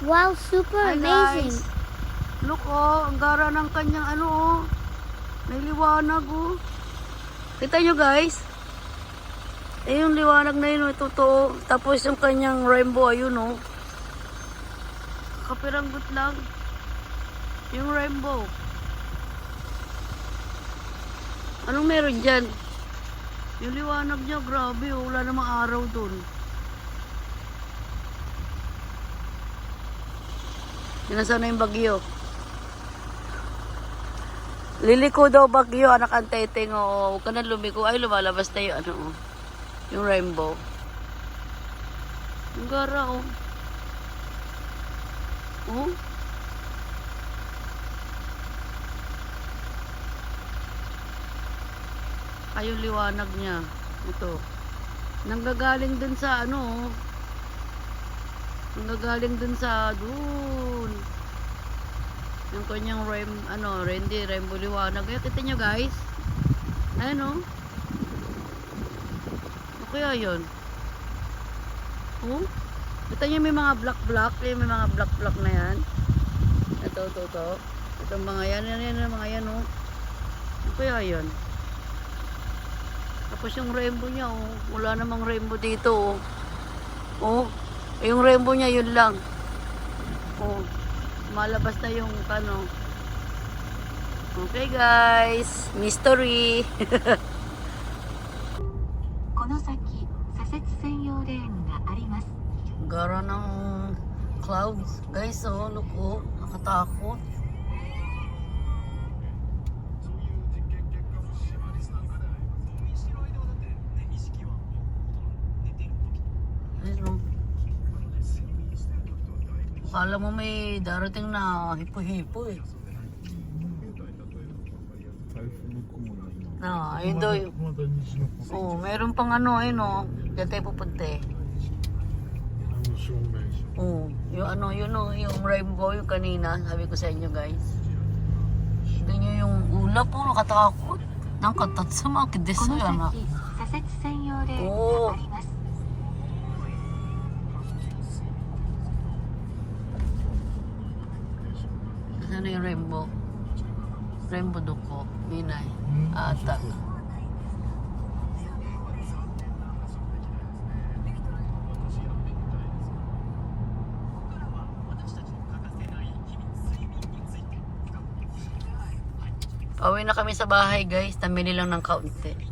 Wow, super Hi amazing. guys. Look oh, ang gara ng kanyang ano oh. May liwanag oh. Kita nyo guys? Eh yung liwanag na yun oh, totoo. Tapos yung kanyang rainbow ayun oh. Kapiranggot lang. Yung rainbow. Anong meron dyan? Yung liwanag niya, grabe oh. Wala namang araw dun. Yan sana yung bagyo. Liliko daw bagyo, anak ang teteng, oo. Huwag ka na lumiko. Ay, lumalabas na yung ano, oh. Yung rainbow. Yung gara, oh. Oh. Ay, liwanag niya. Ito. Nanggagaling dun sa ano, oh. Nanggagaling dun sa dun. Yung kanyang rain, ano, rendi, rainbow liwanag. Kaya kita nyo guys. Ayan o. Ano kaya yun? Oh? Kita nyo may mga black black. Yung may mga black black na yan. Ito, ito, ito. Itong mga yan, yan, yan, mga yan o. Ano kaya yun? Tapos yung rainbow niya oh. Wala namang rainbow dito oh. Oh. Yung rainbow niya yun lang. Oh Malabas na yung ano. Okay guys, mystery. この先左折専用レーンがあります Gara ng clouds. Guys, oh, look oh. Nakatakot. Ayun oh. Akala mo may darating na hipo-hipo eh. Na, ayun daw. yung- Oh, meron pang ano, ayun oh. Diyan tayo pupunta eh. Oh, yung ano, yun oh, yung rainbow yung kanina, sabi ko sa inyo guys. Tignan nyo yung ulap po, nakatakot. Nang katat sa mga こ kideso の yan ah. 先左折専用レーンお Ano yung rainbow? Rainbow duko, minay, ata. Pauwi na kami sa bahay guys, namili lang ng kaunti.